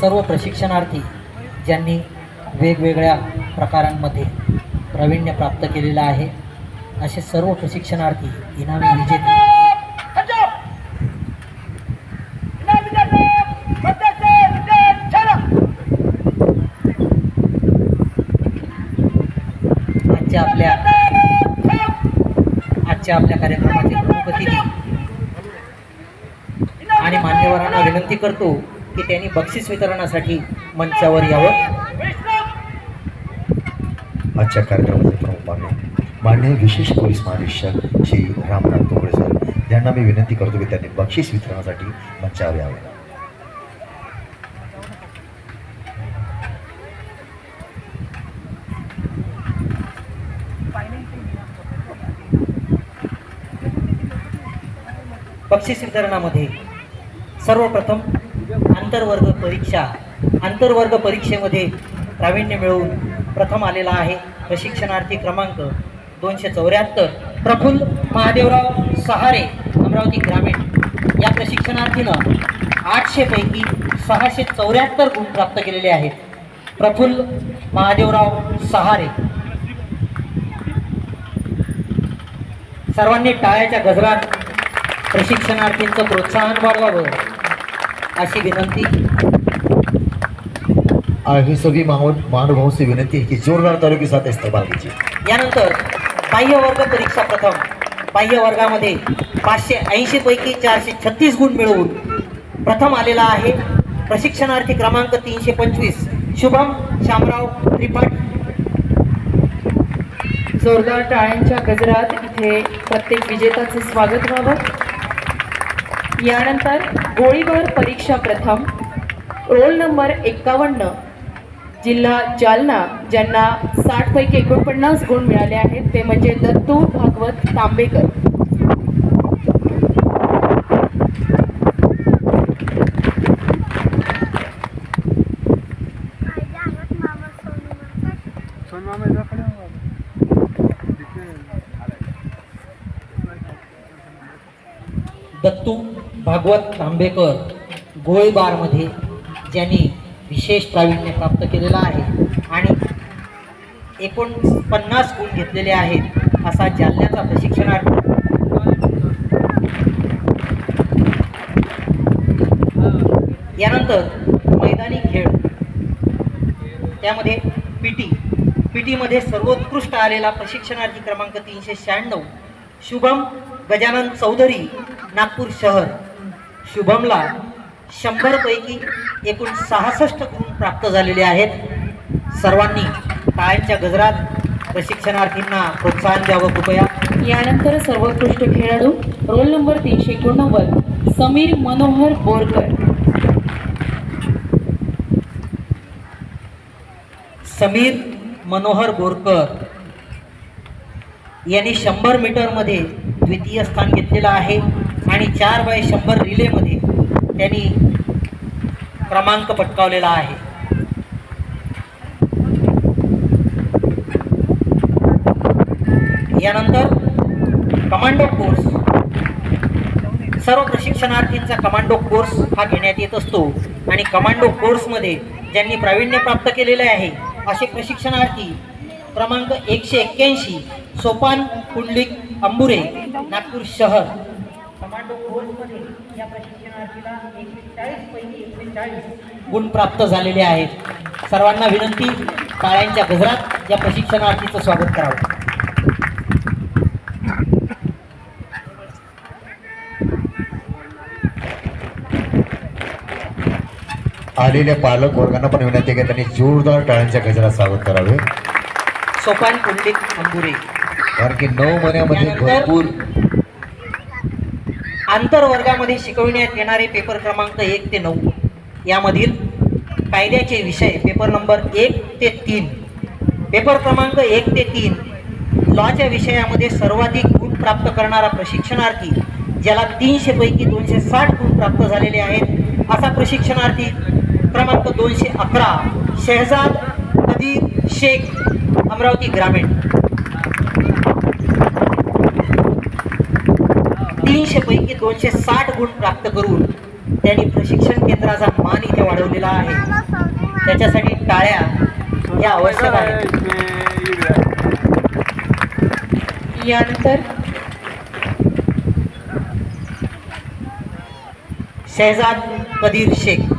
सर्व प्रशिक्षणार्थी ज्यांनी वेगवेगळ्या प्रकारांमध्ये प्रावीण्य प्राप्त केलेलं आहे असे सर्व प्रशिक्षणार्थी इनामी विजेते. आजच्या आपल्या आजच्या आपल्या कार्यक्रमाचे प्रमुख अतिथी आणि मान्यवरांना विनंती करतो की त्यांनी बक्षीस वितरणासाठी मंचावर यावं. आजच्या कार्यक्रमाचे प्रमुख पाहुणे मान्य विशेष पोलीस महानिरीक्षक श्री रामनाथ तोगडे सर. यांना मी विनंती करतो की त्यांनी बक्षीस वितरणासाठी मंचावर यावे. बक्षीस वितरणामध्ये सर्वप्रथम आंतरवर्ग परीक्षा आंतरवर्ग परीक्षेमध्ये प्रावीण्य मिळवून प्रथम आलेला आहे प्रशिक्षणार्थी क्रमांक दोनशे चौऱ्याहत्तर. प्रफुल्ल महादेवराव सहारे अमरावती ग्रामीण. या प्रशिक्षणार्थीनं आठशेपैकी सहाशे चौऱ्याहत्तर गुण प्राप्त केलेले आहेत. प्रफुल्ल महादेवराव सहारे. सर्वांनी टाळ्याच्या गजरात प्रशिक्षणार्थींचं प्रोत्साहन वाढवावं. अशी विनंती. आगे सभी महान महानुभावों से विनती है कि जोरदार साथ इस्तेमाल कीजिए यानंतर बाह्य वर्ग परीक्षा प्रथम. बाह्य वर्गामध्ये पाचशे ऐंशी पैकी चारशे छत्तीस गुण मिळवून प्रथम आलेला आहे. प्रशिक्षणार्थी क्रमांक तीनशे पंचवीस. शुभम शामराव त्रिपाठी. जोरदार टाळ्यांच्या गजरात इथे प्रत्येक विजेताचे स्वागत व्हावं. यानंतर गोळीबार परीक्षा प्रथम रोल नंबर एक्कावन्न जिल्हा जालना ज्यांना साठपैकी एकोणपन्नास गुण मिळाले आहेत ते म्हणजे दत्तू भागवत तांबेकर. दत्तू भागवत तांबेकर गोळीबारमध्ये ज्यांनी विशेष प्रावीण्य प्राप्त केलेलं आहे आणि एकूण पन्नास गुण घेतलेले आहेत असा जालन्याचा प्रशिक्षणार्थी. यानंतर मैदानी खेळ. त्यामध्ये पी टी पी टीमध्ये सर्वोत्कृष्ट आलेला प्रशिक्षणार्थी क्रमांक तीनशे शहाण्णव शुभम गजानन चौधरी नागपूर शहर. शुभमला शंभरपैकी एकूण सहासष्ट गुण प्राप्त झालेले आहेत. सर्वांनी टाळ्यांच्या गजरात प्रशिक्षणार्थींना प्रोत्साहन द्यावं. कृपया. यानंतर सर्वोत्कृष्ट खेळाडू रोल नंबर तीनशे एकोणनव्वद समीर मनोहर बोरकर. समीर मनोहर बोरकर यांनी शंभर मीटरमध्ये द्वितीय स्थान घेतलेलं आहे. आणि चार बाय शंभर रिलेमध्ये त्यांनी क्रमांक पटकावलेला आहे. यानंतर कमांडो कोर्स सर्व प्रशिक्षणार्थींचा कमांडो कोर्स हा घेण्यात येत असतो. आणि कमांडो कोर्समध्ये ज्यांनी प्रावीण्य प्राप्त केलेले आहे असे प्रशिक्षणार्थी क्रमांक एकशे एक्क्याऐंशी सोपान कुंडलिक अंबुरे नागपूर शहर. कमांडो कोर्समध्ये या प्रशिक्षणार्थीला एकशे पैकी एकशे गुण प्राप्त झालेले आहेत. सर्वांना विनंती टाळ्यांच्या गजरात या प्रशिक्षणार्थीचं स्वागत करावं. आलेल्या पालक वर्गांना पण विनंती आहे की त्यांनी जोरदार टाळ्यांच्या गजरात स्वागत करावे. सोपान कुंडलिक अंबुरे कारण की नऊ महिन्यामध्ये भरपूर आंतरवर्गामध्ये शिकविण्यात येणारे पेपर क्रमांक एक ते नऊ. यामधील कायद्याचे विषय पेपर नंबर एक ते तीन. पेपर क्रमांक एक ते तीन. लॉच्या विषयामध्ये सर्वाधिक गुण प्राप्त करणारा प्रशिक्षणार्थी ज्याला तीनशेपैकी दोनशे साठ गुण प्राप्त झालेले आहेत असा प्रशिक्षणार्थी क्रमांक दोनशे अकरा शेहजाद अदीर शेख अमरावती ग्रामीण. तीनशे पैकी दोनशे साठ गुण प्राप्त करून त्यांनी प्रशिक्षण केंद्राचा मान इथे वाढवलेला आहे. त्याच्यासाठी टाळ्या या आवश्यक आहेत. यानंतर शहजाद कदीर शेख